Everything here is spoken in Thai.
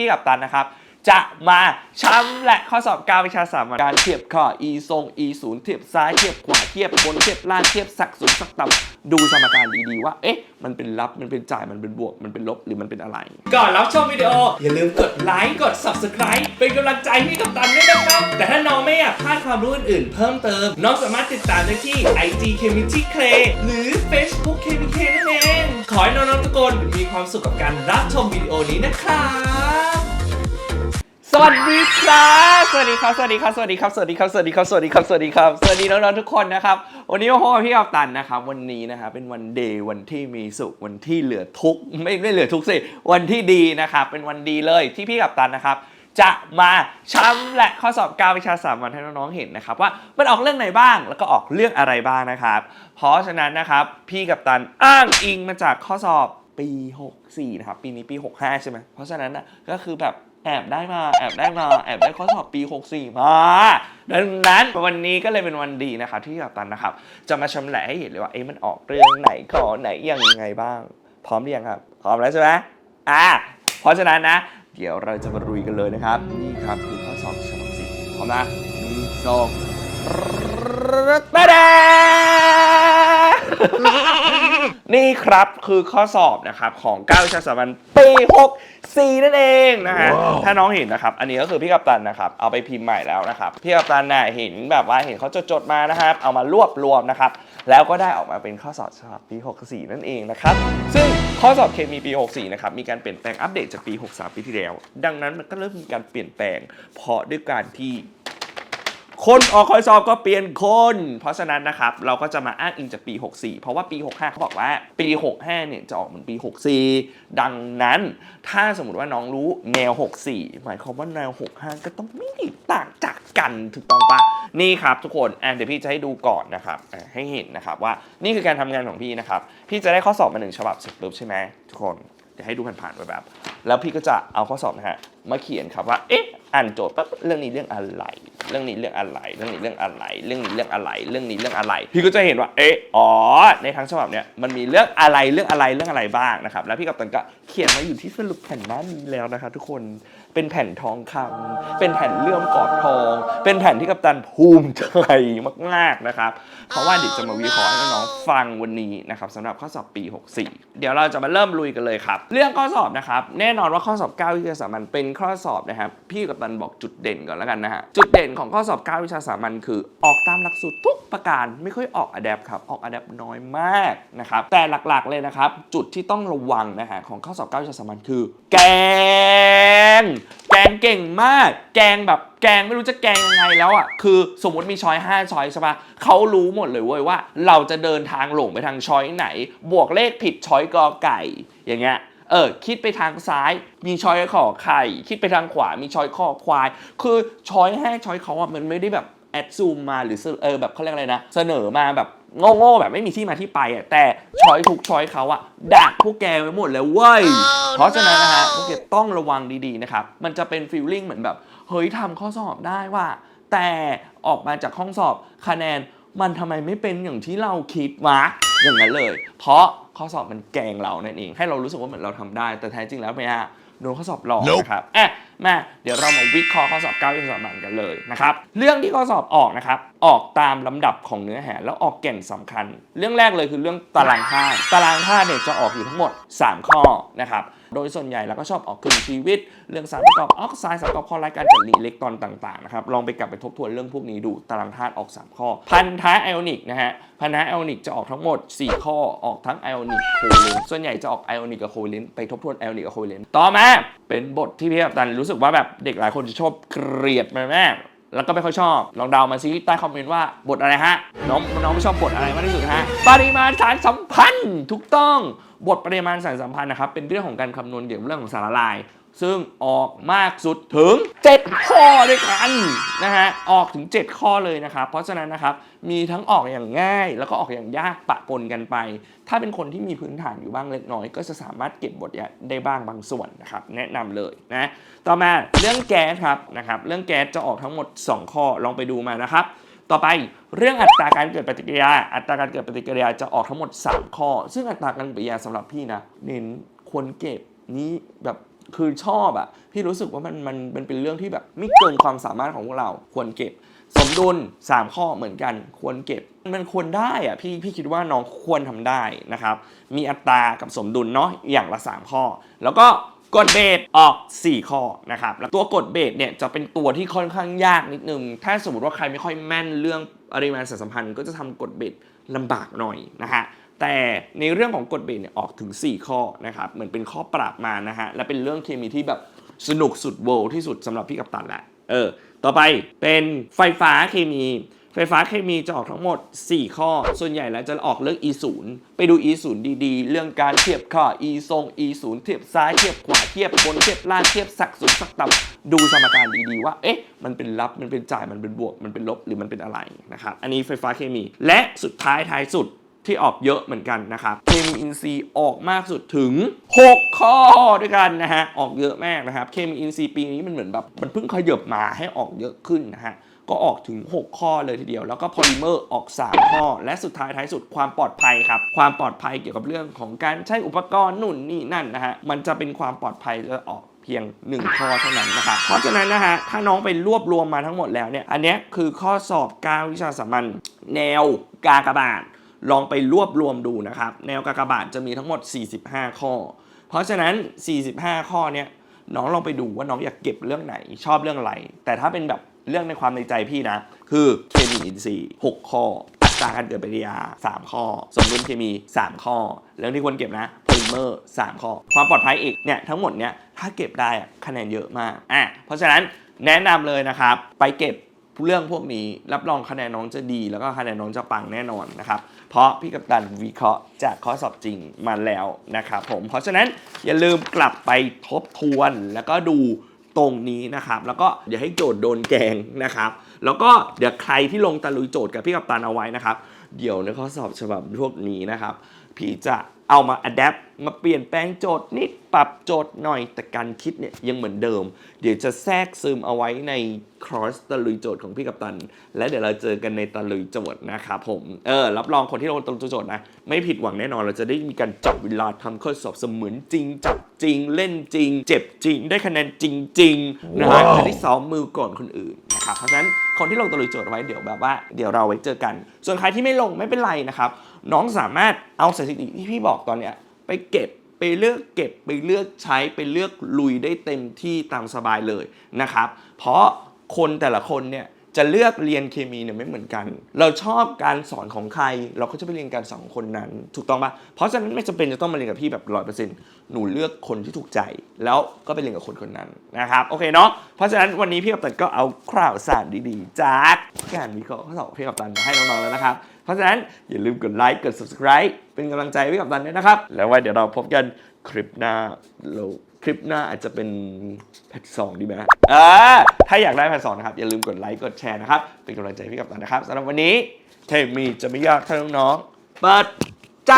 พี่กับตันนะครับ จะมาช้ำและข้อสอบ9วิชาสามัญการเทียบข้อ e ทรง e ศูนย์เทียบซ้ายเทียบขวาเทียบบนเทียบล่างเทียบสักสูงสักต่ำดูสมการดีๆว่า เอ๊ะ มันเป็นรับมันเป็นจ่ายมันเป็นบวกมันเป็นลบหรือมันเป็นอะไร ก่อนรับชมวิดีโอ อย่าลืมกดไลค์กด subscribe เป็นกำลังใจให้กับตันด้วยนะครับ แต่ถ้าน้องไม่อยากพลาดความรู้อื่นๆ เพิ่มเติม น้องสามารถติดตามได้ที่ IG c h e m i t y Clay หรือ Facebook c h e m i k นั่นเอง ขอให้น้องๆทุกคนมีความสุขกับการรับชมวิดีโอนี้นะครับสวัสดีครับ สวัสดีครับ สวัสดีครับ สวัสดีครับ สวัสดีครับ สวัสดีครับ สวัสดีครับ สวัสดีครับ สวัสดีน้องๆทุกคนนะครับ วันนี้มาพบกับพี่กัปตันนะครับ วันนี้นะครับเป็นวันเดย์วันที่มีสุข วันที่เหลือทุกข์ไม่ไม่เหลือทุกข์สิ วันที่ดีนะครับ เป็นวันดีเลยที่พี่กัปตันนะครับ จะมาช้ำและข้อสอบ9วิชาสามัญให้น้องๆเห็นนะครับว่ามันออกเรื่องไหนบ้างแล้วก็ออกเรื่องอะไรบ้างนะครับ เพราะฉะนั้นนะครับพี่กัปตันอ้างอิงมาจากข้อสอบปี 64 นะครับ ปีนี้ปี 65 ใช่ไหมเพราะฉะนั้นนะก็คือแบบแอบได้มาแอบได้มาแอบได้ข้อสอบปี 64 มาดังนั้นวันนี้ก็เลยเป็นวันดีนะครับที่กัปตันนะครับ จะมาชำแหละให้เห็นเลยว่าเอ๊ะมันออกเรื่องไหนข้อไหนยังไงบ้าง พร้อมหรือยังครับ พร้อมแล้วใช่ไหมอะเพราะฉะนั้นนะ เดี๋ยวเราจะมาลุยกันเลยนะครับ นี่ครับคือข้อสอบฉบับสี่พร้อมนะหนึ่งสองตะแด นี่ครับคือข้อสอบนะครับของ9วิชาสามัญปี64นั่นเองนะฮะถ้าน้องเห็นนะครับ อันนี้ก็คือพี่กัปตันนะครับ เอาไปพิมพ์ใหม่แล้วนะครับ พี่กัปตันน่ะเห็นแบบว่าเห็นเขาจดๆมานะครับ เอามารวบรวมนะครับ แล้วก็ได้ออกมาเป็นข้อสอบฉบับปี 64 นั่นเอง นะครับ ซึ่งข้อสอบเคมีปี 64 นะครับ มีการเปลี่ยนแปลงอัปเดตจากปี 63 ปีที่แล้ว ดังนั้นมันก็เริ่มมีการเปลี่ยนแปลง เพราะด้วยการที่ คนออกคอยสอบก็เปลี่ยนคน เพราะฉะนั้นนะครับ เราก็จะมาอ้างอิงจากปี 64 เพราะว่าปี 65เขาบอกว่าปี 65 เนี่ยจะออกเหมือนปี 64 ดังนั้น ถ้าสมมติว่าน้องรู้แนว 64 หมายความว่าแนว 65 ก็ต้องไม่ต่างจากกันถูกต้องปะนี่ครับทุกคนอะเดี๋ยวพี่จะให้ดูก่อนนะครับอะให้เห็นนะครับว่านี่คือการทำงานของพี่นะครับ พี่จะได้ข้อสอบมาหนึ่งฉบับเสร็จปุ๊บใช่ไหมทุกคนเดี๋ยวให้ดูผ่านๆไปแบบ แล้วพี่ก็จะเอาข้อสอบนะฮะมาเขียนครับว่าเอ๊ะอ่านโจทย์ปั๊บเรื่องนี้เรื่องอะไร เรื่องนี้เรื่องอะไร เรื่องนี้เรื่องอะไร เรื่องนี้เรื่องอะไร เรื่องนี้เรื่องอะไร พี่ก็จะเห็นว่า เอ๊ะ อ๋อ ในทั้งฉบับเนี่ยมันมีเรื่องอะไร เรื่องอะไร เรื่องอะไรบ้างนะครับ แล้วพี่กับตันก็เขียนมาอยู่ที่สรุปแผ่นหน้านี้แล้วนะครับทุกคน เป็นแผ่นทองคำเป็นแผ่นเลื่อมกอบทอง เป็นแผ่นที่กัปตันภูมิใจมากๆนะครับ เพราะว่าเดี๋ยวจะมาวิเคราะห์ให้น้องฟังวันนี้นะครับสำหรับข้อสอบปี 64 เดี๋ยวเราจะมาเริ่มลุยกันเลยครับ เรื่องข้อสอบนะครับ แน่นอนว่าข้อสอบ9วิชาศาสามัญเป็นข้อสอบนะครับ พี่กัปตันบอกจุดเด่นก่อนแล้วกันนะฮะ จุดเด่นของข้อสอบ 9 วิชาสามัญคือออกตามหลักสูตรทุกประการไม่ค่อยออกอะแดปครับ ออกอะแดปน้อยมากนะครับ แต่หลักๆเลยนะครับ จุดที่ต้องระวังนะฮะของข้อสอบ 9 วิชาสามัญคือ แกง แกงเก่งมาก แกงแบบแกงไม่รู้จะแกงยังไงแล้วอะ คือสมมติมีช้อย 5 ช้อยใช่ปะเขารู้หมดเลยเว้ยว่า เราจะเดินทางหลงไปทางช้อยไหน บวกเลขผิดช้อยกอไก่ อย่างเงี้ย เออคิดไปทางซ้ายมีช้อยขอไข่คิดไปทางขวามีช้อยคอควาย คือช้อยห้าช้อยเขาอะมันไม่ได้แบบแอดซูมมาหรือเออแบบเขาเรียกอะไรนะ เสนอมาแบบโง่ๆแบบไม่มีที่มาที่ไปอะแต่ช้อยทุกช้อยเขาอะดักพวกแกไว้หมดเลยเว้ย เพราะฉะนั้นนะฮะพวกแกต้องระวังดีๆนะครับมันจะเป็นฟีลลิ่งเหมือนแบบเฮ้ยทำข้อสอบได้ว่า แต่ออกมาจากห้องสอบคะแนนมันทำไมไม่เป็นอย่างที่เราคิดวะอย่างนั้นเลย เพราะ ข้อสอบมันแกล้งเรานั่นเอง ให้เรารู้สึกว่าเหมือนเราทำได้ แต่แท้จริงแล้วไม่ฮะโดนข้อสอบหลอกนะครับอะมาเดี๋ยวเรามาวิเคราะห์ข้อสอบ9วิชาสามัญกันเลยนะครับ เรื่องที่ข้อสอบออกนะครับ ออกตามลำดับของเนื้อหาแล้วออกแก่นสำคัญ เรื่องแรกเลยคือเรื่องตารางธาตุตารางธาตุเนี่ยจะออกอยู่ทั้งหมด 3 ข้อนะครับโดยส่วนใหญ่เราก็ชอบออกกึ่งชีวิต เรื่องสารประกอบออกไซด์สารประกอบข้อรายการจัดหลีอิเล็กตรอนต่างๆนะครับลองไปกลับไปทบทวนเรื่องพวกนี้ดูตารางธาตุออก 3 ข้อ พันธะไอออนิกนะฮะพันธะไอออนิกจะออกทั้งหมด 4 ข้อออกทั้งไอออนิกโคเลนส่วนใหญ่จะออกไอออนิกกับโคเลนไปทบทวนไอออนิกกับโคเลนต่อมาเป็นบทที่พี่กัปตันรู้สึกว่าแบบเด็กหลายคนจะชอบเกลียดมันแม่ แล้วก็ไม่ค่อยชอบ ลองเดามาซิใต้คอมเมนต์ว่าบทอะไรฮะ น้องน้องไม่ชอบบทอะไรมากที่สุดฮะ ปริมาณสารสัมพันธ์ ถูกต้อง บทปริมาณสารสัมพันธ์นะครับ เป็นเรื่องของการคำนวณเกี่ยวกับเรื่องของสารละลาย ซึ่งออกมากสุดถึง 7 ข้อด้วยกันนะฮะออกถึง 7 ข้อเลยนะครับเพราะฉะนั้นนะครับมีทั้งออกอย่างง่าย แล้วก็ออกอย่างยากปะปนกันไป ถ้าเป็นคนที่มีพื้นฐานอยู่บ้างเล็กน้อย ก็จะสามารถเก็บบทได้บ้างบางส่วนนะครับแนะนำเลยนะต่อมาเรื่องแก๊สครับนะครับเรื่องแก๊สจะออกทั้งหมด 2 ข้อลองไปดูมานะครับต่อไปเรื่องอัตราการเกิดปฏิกิริยา อัตราการเกิดปฏิกิริยาจะออกทั้งหมด 3 ข้อ ซึ่งอัตราการปฏิกิริยาสำหรับพี่นะเน้นควรเก็บนี้แบบ คือชอบอะพี่รู้สึกว่ามันมันมันเป็นเรื่องที่แบบไม่เกินความสามารถของพวกเราควรเก็บ สมดุล 3 ข้อเหมือนกัน ควรเก็บ มันควรได้อะพี่พี่คิดว่าน้องควรทำได้นะครับ มีอัตรากับสมดุลเนาะอย่างละ 3 ข้อ แล้วก็กดเบสออก 4 ข้อนะครับแล้วตัวกดเบสเนี่ยจะเป็นตัวที่ค่อนข้างยากนิดนึง ถ้าสมมติว่าใครไม่ค่อยแม่นเรื่องปริมาณสัมพันธ์ ก็จะทำกดเบสลำบากหน่อยนะฮะ แต่ในเรื่องของกฎเบรเนี่ยออกถึง 4 ข้อนะครับเหมือนเป็นข้อปรับมานะฮะและเป็นเรื่องเคมีที่แบบสนุกสุดโวที่สุดสำหรับพี่กัปตันแหละเออต่อไปเป็นไฟฟ้าเคมี ไฟฟ้าเคมีจะออกทั้งหมด 4 ข้อ ส่วนใหญ่แล้วจะออกเรื่อง e 0 ไปดู e 0 ดีๆ เรื่องการเทียบค่า e ทรง e 0 เทียบซ้ายเทียบขวาเทียบบนเทียบล่างเทียบสักสูงสักต่ำดูสมการดีๆว่าเอ๊ะมันเป็นรับมันเป็นจ่ายมันเป็นบวกมันเป็นลบหรือมันเป็นอะไรนะครับอันนี้ไฟฟ้าเคมี และสุดท้ายท้ายสุด ที่ออกเยอะเหมือนกันนะครับเคมีอินทรีย์ออกมากสุดถึง 6 ข้อด้วยกันนะฮะออกเยอะมากนะครับเคมีอินทรีย์ปีนี้มันเหมือนแบบมันเพิ่งขยับมาให้ออกเยอะขึ้นนะฮะก็ออกถึง 6 ข้อเลยทีเดียว แล้วก็โพลิเมอร์ออก 3 ข้อ และสุดท้ายท้ายสุดความปลอดภัยครับ ความปลอดภัยเกี่ยวกับเรื่องของการใช้อุปกรณ์นู่นนี่นั่นนะฮะ มันจะเป็นความปลอดภัยจะออกเพียง 1 ข้อเท่านั้นนะครับ เพราะฉะนั้นนะฮะ ถ้าน้องไปรวบรวมมาทั้งหมดแล้วเนี่ย อันนี้คือข้อสอบ9วิชาสามัญแนวกากบาท ลองไปรวบรวมดูนะครับ แนวกากบาทจะมีทั้งหมด 45 ข้อ เพราะฉะนั้น 45 ข้อเนี่ยน้องลองไปดูว่าน้องอยากเก็บเรื่องไหนชอบเรื่องอะไร แต่ถ้าเป็นแบบเรื่องในความในใจพี่นะ คือเคมีอินทรีย์6ข้ออัตราการเกิดปฏิกิริยา 3 ข้อ สมดุลเคมี 3 ข้อ เรื่องที่ควรเก็บนะโพลิเมอร์ 3 ข้อ ความปลอดภัยอีกเนี่ยทั้งหมดเนี่ยถ้าเก็บได้อะคะแนนเยอะมากอะเพราะฉะนั้นแนะนำเลยนะครับ ไปเก็บเรื่องพวกนี้รับรองคะแนนน้องจะดี แล้วก็คะแนนน้องจะปังแน่นอนนะครับ เพราะพี่กัปตันวิเคราะห์จากข้อสอบจริงมาแล้วนะครับผม เพราะฉะนั้นอย่าลืมกลับไปทบทวนแล้วก็ดูตรงนี้นะครับ แล้วก็อย่าให้โจทย์โดนแกงนะครับ แล้วก็เดี๋ยวใครที่ลงตะลุยโจทย์กับพี่กัปตันเอาไว้นะครับ เดี๋ยวในข้อสอบฉบับพวกนี้นะครับ พี่จะเอามาอัดแอปมาเปลี่ยนแปลงโจทย์นิดปรับโจทย์หน่อยแต่การคิดเนี่ยยังเหมือนเดิม เดี๋ยวจะแทรกซึมเอาไว้ในคอร์สตะลุยโจทย์ของพี่กัปตัน และเดี๋ยวเราเจอกันในตะลุยโจทย์นะครับผมเออรับรองคนที่ลงตะลุยโจทย์นะไม่ผิดหวังแน่นอนเราจะได้มีการจับเวลาทำข้อสอบเสมือนจริง จับจริงเล่นจริง เจ็บจริง ได้คะแนนจริงๆนะฮะจะได้ซ้อมมือก่อนคนอื่นนะครับเพราะฉะนั้นคนที่ลงตะลุยโจทย์เอาไว้เดี๋ยวแบบว่าเดี๋ยวเราไว้เจอกัน ส่วนใครที่ไม่ลงไม่เป็นไรนะครับ น้องสามารถเอาสถิติที่พี่บอกตอนเนี้ยไปเก็บไปเลือกเก็บไปเลือกใช้ไปเลือกลุยได้เต็มที่ตามสบายเลยนะครับ เพราะคนแต่ละคนเนี่ยจะเลือกเรียนเคมีเนี่ยไม่เหมือนกัน เราชอบการสอนของใคร เราก็จะไปเรียนการสอนของคนนั้น ถูกต้องปะเพราะฉะนั้นไม่จำเป็นจะต้องมาเรียนกับพี่แบบร้อยเปอร์เซ็นต์หนูเลือกคนที่ถูกใจ แล้วก็ไปเรียนกับคนคนนั้นนะครับ โอเคเนาะ เพราะฉะนั้นวันนี้พี่กัปตันก็เอาข่าวสารดีๆ จากการวิเคราะห์ข้อสอบพี่กัปตันมาให้น้องๆแล้วนะครับ เพราะฉะนั้นอย่าลืมกดไลค์กด subscribe เป็นกำลังใจให้พี่กับตันด้วยนะครับ แล้วไว้เดี๋ยวเราพบกันคลิปหน้าเราคลิปหน้าอาจจะเป็นแพทสองดีไหมอ่าถ้าอยากได้แพทสองนะครับ อย่าลืมกดไลค์กดแชร์นะครับ เป็นกำลังใจให้พี่กับตันนะครับสำหรับวันนี้เทมีจะไม่ยากถ้าน้องๆเปิดใจ